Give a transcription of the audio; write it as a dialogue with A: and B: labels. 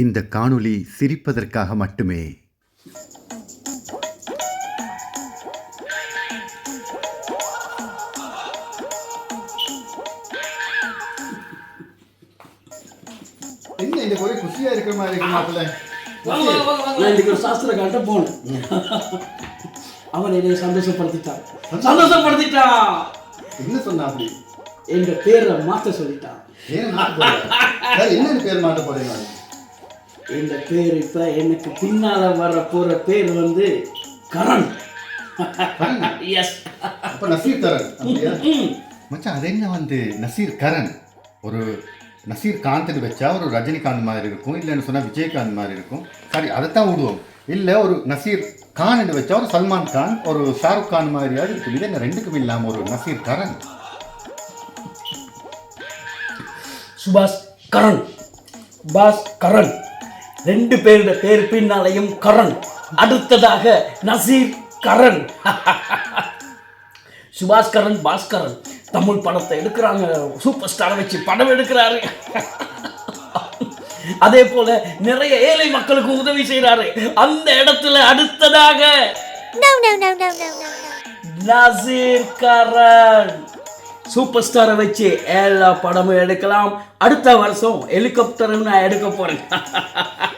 A: இந்த காணொளி சிரிப்பதற்காக மட்டுமே.
B: என்ன இந்த ஒரே குஷியா இருக்கிற மாதிரி இருக்கு மாப்பிள்ள.
C: நான் இன்னைக்கு ஒரு சாஸ்திரக்கார்ட்ட போனேன். அவன் என்னை சந்தோஷப்படுத்திட்டான். சந்தோஷப்படுத்திட்டான்!
B: என்ன சொன்னா அப்படி?
C: என்ற பேரை மாத்த சொல்லிட்டான்.
B: என்னன்னு பேர் மாட்ட போறீங்க?
C: இந்த பேர் இப்ப எனக்கு பின்னால வர போற பேர் வந்து கரண். எஸ்
B: அப்ப நசீர் அப்படியா?
A: மச்சான் அது என்ன வந்து நசீர் கரண்? ஒரு நசீர் காந்த்னு வச்சா ஒரு ரஜினிகாந்த் மாதிரி இருக்கும் இல்லைன்னு சொன்னால் விஜயகாந்த் மாதிரி இருக்கும். சரி அதைத்தான் விடுவோம். இல்லை ஒரு நசீர் கான் வச்சா ஒரு சல்மான் கான் ஒரு ஷாருக் கான் மாதிரியாவது இருக்குது இது என்ன ரெண்டுக்கும் இல்லாமல் ஒரு நசீர் கரண்?
C: சுபாஷ் கரண். பாஸ் கரண். ரெண்டு பேருட பேர் பின்னாலையும் கரண். அடுத்ததாக நசீர் கரண். சுபாஷ் கரண் பாஸ்கரன். தமிழ் படத்தை எடுக்கிறாங்க. சூப்பர் ஸ்டாரை வச்சு படம் எடுக்கிறாரு. அதே போல நிறைய ஏழை மக்களுக்கு உதவி செய்றாரு. அந்த இடத்துல அடுத்ததாக. நசீர் கரண். சூப்பர் ஸ்டாரை வச்சு எல்லா படமும் எடுக்கலாம். அடுத்த வருஷம் ஹெலிகாப்டரும் நான் எடுக்க போறேன்.